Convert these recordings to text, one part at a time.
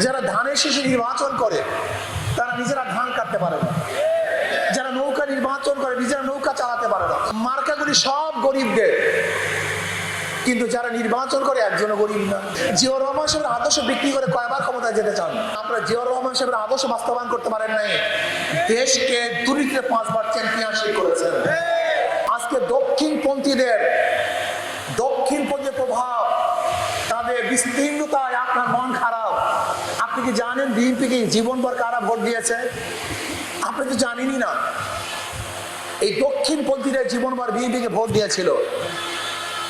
যারা ধানের শেষে নির্বাচন করে, তারা নিজেরা ধান কাটতে পারে না। যারা নৌকা নির্বাচন করে, নিজেরা নৌকা চালাতে পারে না। মার্কাগুলি সব গরিবদের। কিন্তু যারা নির্বাচন করে, একজনও গরিব না। জিয়র রহমান সাহেবের আদর্শ বিক্রি করে কয়বার ক্ষমতায় যেতে চান? আপনারা জিয়র রহমান সাহেবের আদর্শ বাস্তবায়ন করতে পারেন নাই? দেশকে দুর্নীতিতে পাঁচবার চ্যাম্পিয়নশিপ করেছেন। আজকে দক্ষিণপন্থীদের দক্ষিণপন্থী প্রভাব, তাদের বিস্তীর্ণতায় আপনার আপনি কি জানেন বিএনপি কি জীবনভর কারা ভোট দিয়েছে? আপনি তো জানেনই না। এই দক্ষিণপন্থীরা জীবনভর বিএনপিকে ভোট দিয়েছিল।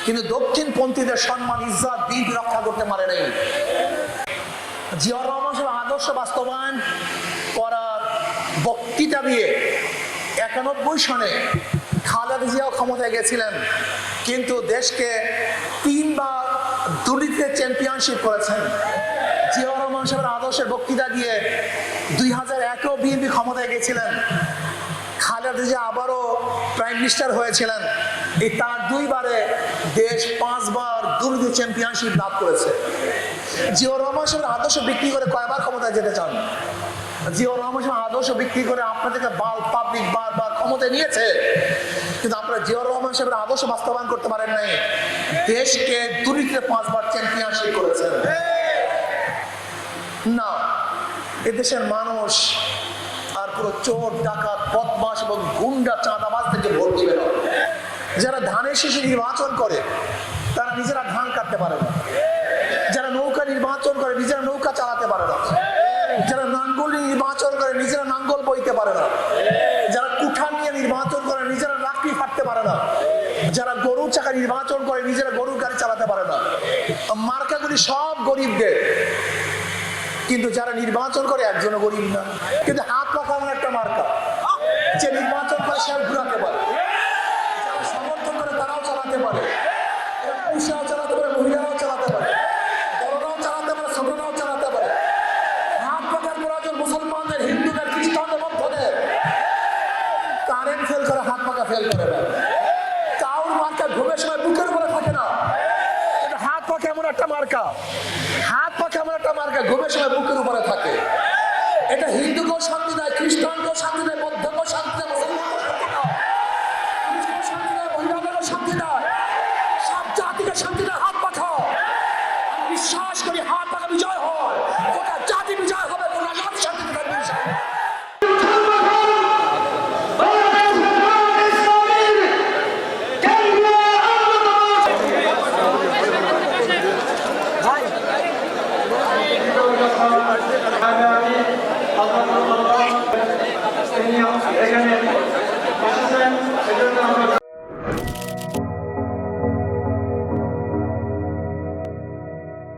কিন্তু দক্ষিণপন্থীদের সম্মান, ইজ্জত বিএনপি রক্ষা করতে পারে নাই। জিয়াউর রহমান আদর্শ বাস্তবায়ন করার বক্তৃতা দিয়ে একানব্বই সনে খালেদা জিয়াও ক্ষমতায় গেছিলেন। কিন্তু দেশকে তিনবার দুর্নীতিতে চ্যাম্পিয়নশিপ করেছেন। জিয়াউর রহমান সাহেবের আদর্শের বক্তৃতা দিয়ে দুই হাজার একেও বিএনপি ক্ষমতায় গেছিলেন। খালেদা জিয়া আবারও প্রাইম মিনিস্টার হয়েছিলেন। এই তার দুইবারে দেশ পাঁচবার দুর্নীতি চ্যাম্পিয়নশিপ লাভ করেছে। জিয়াউর রহমান আদর্শ বিক্রি করে কয়বার ক্ষমতায় যেতে চান? জিয়াউর রহমান আদর্শ বিক্রি করে আপনাদেরকে বাল পাবলিক বারবার ক্ষমতায় নিয়েছে। কিন্তু আপনারা জিয়াউর রহমান সাহেবের আদর্শ বাস্তবায়ন করতে পারেন নাই। দেশকে দুর্নীতিতে পাঁচবার চ্যাম্পিয়নশিপ করেছেন। না। এদেশের মানুষ আর পুরো চোর, ডাকাত বদমাস এবং গুন্ডা চাঁদাবাজ থেকে ভোট দিবে না। যারা ধানের শেষে নির্বাচন করে, তারা নিজেরা ধান কাটতে পারে না। যারা নৌকা নির্বাচন করে, নিজেরা নৌকা চালাতে পারে না। যারা নাঙ্গল নির্বাচন করে, নিজেরা নাঙ্গল বইতে পারে না। যারা কুঠা নিয়ে নির্বাচন করে, নিজেরা লাকড়ি ফাটতে পারে না। যারা গরু চাকা নির্বাচন করে, নিজেরা গরুর গাড়ি চালাতে পারে না। মার্কাগুলি সব গরিবদের। কিন্তু যারা নির্বাচন করে একজনও গরিব না। কিন্তু হাত পাখা এমন একটা মার্কা যে নির্বাচন করে সে ঘুরাতে পারে। সমর্থন করে তারাও চালাতে পারে। পুরুষরাও চালাতে পারে চালাতে পারে। বড়রাও চালাতে পারে চালাতে পারে। হাত মুসলমানদের, হিন্দুদের ফেল করে, হাত পাখা থাকে না। হাত পাখা এমন একটা মার্কা হাত একটা মার্কা ঘুমের সময় বুকের উপরে থাকে। এটা দেয় খ্রিস্টানকেও শান্তি দেয় দেয় মুসলমানকেও শান্তি দেয় বৌদ্ধ মহিলাদেরও শান্তি দেয় সব বিশ্বাস করি হাত বিজয় হয়। জাতি বিজয় হবে, গোটা